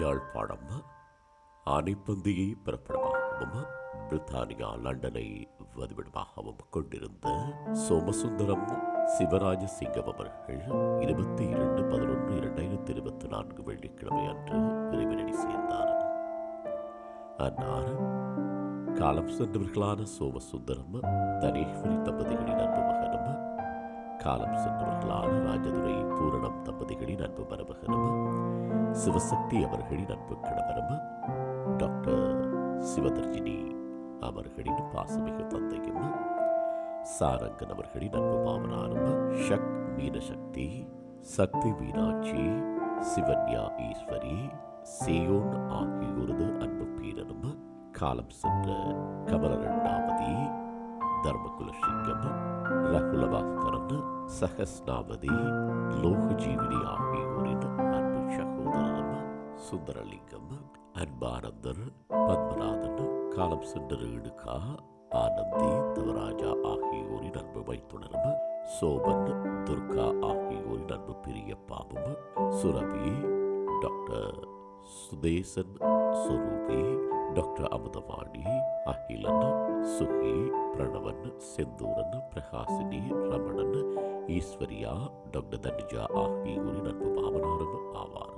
யாழ்ப்பாணம் ஆனைப்பந்தியை பிறப்பிடமாகவும் பிரித்தானியா லண்டனை வதிவிடமாகவும் கொண்டிருந்த சோமசுந்தரம் சிவராஜ சிங்கம் அவர்கள் இருபத்தி இரண்டு பதினொன்று இரண்டாயிரத்தி இருபத்தி நான்கு வெள்ளிக்கிழமை அன்று இறைவனடி சேர்ந்தார். அன்னார் காலம் சென்றவர்களான சோமசுந்தரம் தனேஸ்வரி தம்பதிகளின் அன்பு மகனும் காலம் சென்றவர்களான ராஜதுரை பூரணம் தம்பதிகளின் அன்பு மருமகனும் சிவசக்தி அவர்களின் அன்பு கணவரும் டாக்டர் சிவதர்ஜினி அவர்களின் பாசமிகு தந்தையும். சாரங்கன் அவர்களின் அன்பு மாமனாரும். ஷக் மீனசக்தி சக்தி மீனாட்சி சிவன்யா ஈஸ்வரி சேயோன் ஆகியோரது அன்பு பீரனும். காலம் சென்ற கமலரண்டாவதி தர்மகுல சிங்கம் ரகுலபாஸ்கரன் சகஸ்நாவதி லோகஜீவினி ஆகியோரின் சுந்தரலிங்கம் அன்பானந்தர் பத்மநாதன் காலம் சென்ற இடுக்கா ஆனந்தி தவராஜா ஆகியோரின் அன்பு வைத்துணரும் சோபன் துர்கா ஆகியோரின் அன்பு பிரிய பிரியப்பாவும் Surabhi doctor Sudesan Surubi doctor Amudhavani Akilan Suki Pranavan Senthooran Prakasini Ramanan Eswariya doctor Thanuja ஆகியோரின் அன்பு பாவனாரும் ஆவார்.